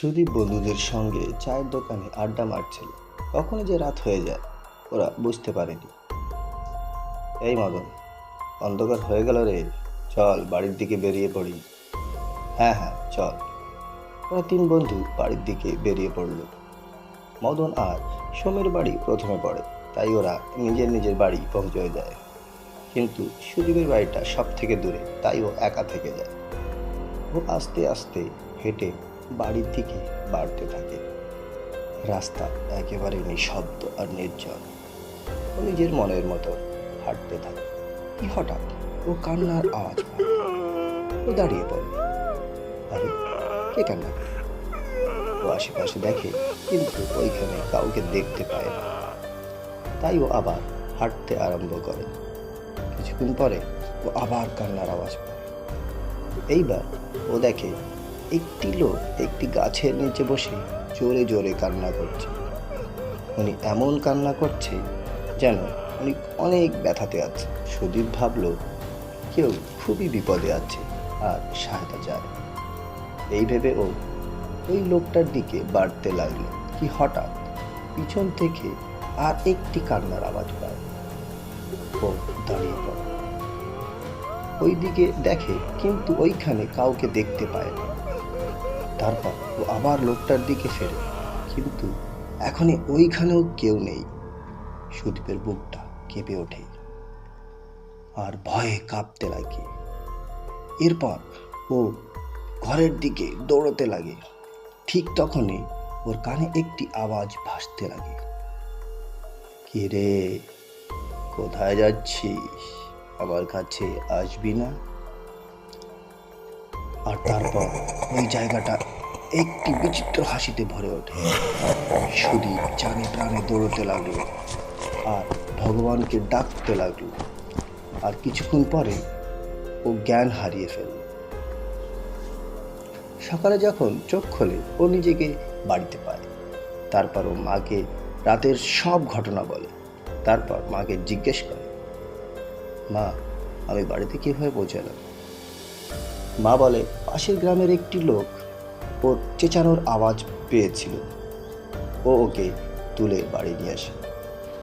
সুদীপ বন্ধুদের সঙ্গে চায়ের দোকানে আড্ডা মারছিল। কখনো যে রাত হয়ে যায়, ওরা বুঝতে পারেনি। এই মদন, অন্ধকার হয়ে গেল রে। চল, বাড়ির দিকে বেরিয়ে পড়ি। হ্যাঁ হ্যাঁ চল। ওরা তিন বন্ধু বাড়ির দিকে বেরিয়ে পড়ল। মদন আর সোমের বাড়ি প্রথমে পড়ে, তাই ওরা নিজের নিজের বাড়ি পৌঁছে যায়। কিন্তু সুদীপের বাড়িটা সব থেকে দূরে, তাই ও একা থেকে যায়। ও আস্তে আস্তে হেঁটে বাড়ির দিকে বাড়তে থাকে। রাস্তা একেবারে নিঃশব্দ আর নির্জন। ও নিজের মনের মতো হাঁটতে থাকে। কি হঠাৎ? ও কান্নার আওয়াজ ও দাঁড়িয়ে পড়ে। আরে, কে কান্না ও আশেপাশে দেখে, কিন্তু ওইখানে কাউকে দেখতে পায় না। তাই ও আবার হাঁটতে আরম্ভ করে। কিছুক্ষণ পরে ও আবার কান্নার আওয়াজ পায়। এইবার ও দেখে একটি লোক একটি গাছের নিচে বসে জোরে জোরে কান্না করছে। উনি এমন কান্না করছে যেন উনি অনেক ব্যথাতে আছে। সুদীপ ভাবলো, কেউ খুবই বিপদে আছে, আর সহায়তা চায় এই ভেবে ও ওই লোকটার দিকে বাড়তে লাগল। কি হঠাৎ পিছন থেকে আর একটি কান্নার আওয়াজ পায়। ও দাঁড়িয়ে পড়ে। ওই দিকে দেখে কিন্তু ওইখানে কাউকে দেখতে পায় না। তারপর ও আবার লোকটার দিকে ফেরে। কিন্তু এখনই ওইখানেও কেউ নেই। সুদীপের বুকটা কেঁপে ওঠে। আর ভয়ে কাঁপতে লাগে। এরপর ও ঘরের দিকে দৌড়তে লাগে। ঠিক তখনই ওর কানে একটি আওয়াজ ভাসতে লাগে। কে রে? কোথায় যাচ্ছিস? আমার কাছে আসবি না? আর তারপর ওই জায়গাটা একটি বিচিত্র হাসিতে ভরে ওঠে। সুদীপ জানে প্রাণে দৌড়তে লাগল আর ভগবানকে ডাকতে লাগল। আর কিছুক্ষণ পরে ও জ্ঞান হারিয়ে ফেলল। সকালে যখন চোখ খোলে, ও নিজেকে বাড়িতে পায়। তারপর ও মাকে রাতের সব ঘটনা বলে। তারপর মাকে জিজ্ঞেস করে, মা, আমি বাড়িতে কীভাবে পৌঁছালাম? মা বলে, পাশের গ্রামের একটি লোক ও চেঁচানোর আওয়াজ পেয়েছিল। ও ওকে তুলে বাড়ি নিয়ে আসে।